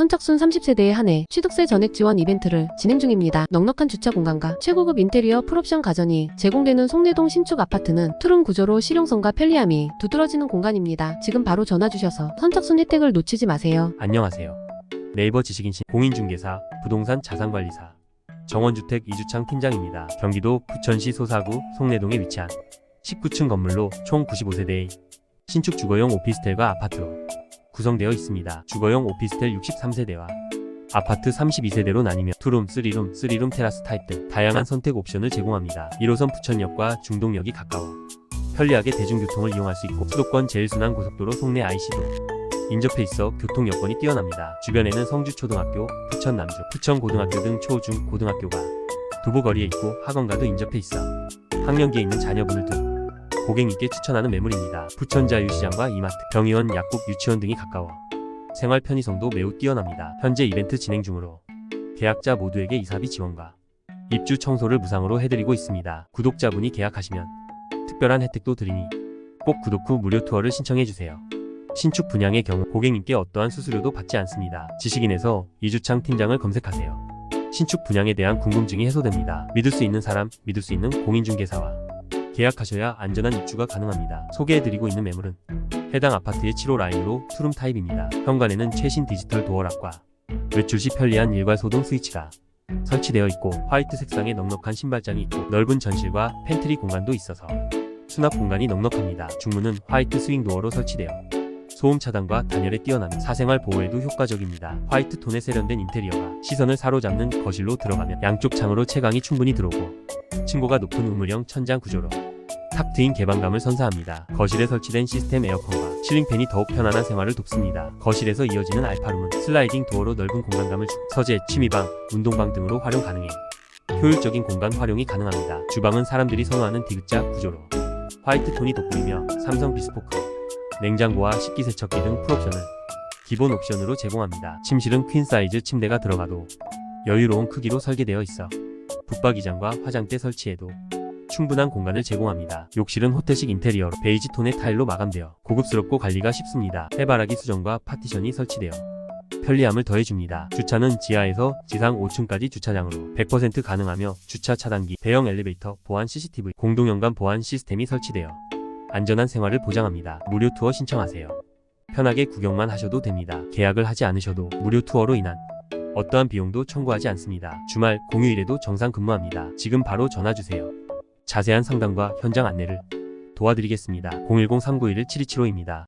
선착순 30세대에 한해 취득세 전액 지원 이벤트를 진행 중입니다. 넉넉한 주차 공간과 최고급 인테리어 풀옵션 가전이 제공되는 송내동 신축 아파트는 투룸 구조로 실용성과 편리함이 두드러지는 공간입니다. 지금 바로 전화 주셔서 선착순 혜택을 놓치지 마세요. 안녕하세요. 네이버 지식인신 공인중개사, 부동산 자산관리사, 정원주택 이주창 팀장입니다. 경기도 부천시 소사구 송내동에 위치한 19층 건물로 총 95세대의 신축 주거용 오피스텔과 아파트로 구성되어 있습니다. 주거용 오피스텔 63세대와 아파트 32세대로 나뉘며 투룸, 쓰리룸, 쓰리룸 테라스 타입 등 다양한 선택 옵션을 제공합니다. 1호선 부천역과 중동역이 가까워 편리하게 대중교통을 이용할 수 있고 수도권 제일순환 고속도로 송내 IC도 인접해 있어 교통 여건이 뛰어납니다. 주변에는 성주초등학교, 부천남주, 부천고등학교 등 초, 중, 고등학교가 도보거리에 있고 학원과도 인접해 있어 학년기에 있는 자녀분을 둔 고객님께 추천하는 매물입니다. 부천자유시장과 이마트, 병의원, 약국, 유치원 등이 가까워 생활 편의성도 매우 뛰어납니다. 현재 이벤트 진행 중으로 계약자 모두에게 이사비 지원과 입주 청소를 무상으로 해드리고 있습니다. 구독자분이 계약하시면 특별한 혜택도 드리니 꼭 구독 후 무료 투어를 신청해주세요. 신축 분양의 경우 고객님께 어떠한 수수료도 받지 않습니다. 지식인에서 이주창 팀장을 검색하세요. 신축 분양에 대한 궁금증이 해소됩니다. 믿을 수 있는 사람, 믿을 수 있는 공인중개사와 계약하셔야 안전한 입주가 가능합니다. 소개해드리고 있는 매물은 해당 아파트의 7호 라인으로 투룸 타입입니다. 현관에는 최신 디지털 도어락과 외출 시 편리한 일괄 소등 스위치가 설치되어 있고 화이트 색상의 넉넉한 신발장이 있고 넓은 전실과 팬트리 공간도 있어서 수납 공간이 넉넉합니다. 중문은 화이트 스윙 도어로 설치되어 소음 차단과 단열에 뛰어나며 사생활 보호에도 효과적입니다. 화이트 톤의 세련된 인테리어가 시선을 사로잡는 거실로 들어가면 양쪽 창으로 채광이 충분히 들어오고 층고가 높은 우물형 천장 구조로 탁 트인 개방감을 선사합니다. 거실에 설치된 시스템 에어컨과 실링팬이 더욱 편안한 생활을 돕습니다. 거실에서 이어지는 알파룸은 슬라이딩 도어로 넓은 공간감을 주고 서재, 취미방, 운동방 등으로 활용 가능해 효율적인 공간 활용이 가능합니다. 주방은 사람들이 선호하는 디귿자 구조로 화이트 톤이 돋보이며 삼성 비스포크, 냉장고와 식기세척기 등 풀옵션을 기본 옵션으로 제공합니다. 침실은 퀸 사이즈 침대가 들어가도 여유로운 크기로 설계되어 있어 붙박이장과 화장대 설치에도 충분한 공간을 제공합니다. 욕실은 호텔식 인테리어로 베이지 톤의 타일로 마감되어 고급스럽고 관리가 쉽습니다. 해바라기 수정과 파티션이 설치되어 편리함을 더해줍니다. 주차는 지하에서 지상 5층까지 주차장으로 100% 가능하며 주차 차단기, 대형 엘리베이터, 보안 CCTV, 공동연관 보안 시스템이 설치되어 안전한 생활을 보장합니다. 무료 투어 신청하세요. 편하게 구경만 하셔도 됩니다. 계약을 하지 않으셔도 무료 투어로 인한 어떠한 비용도 청구하지 않습니다. 주말, 공휴일에도 정상 근무합니다. 지금 바로 전화 주세요. 자세한 상담과 현장 안내를 도와드리겠습니다. 010-391-7275입니다.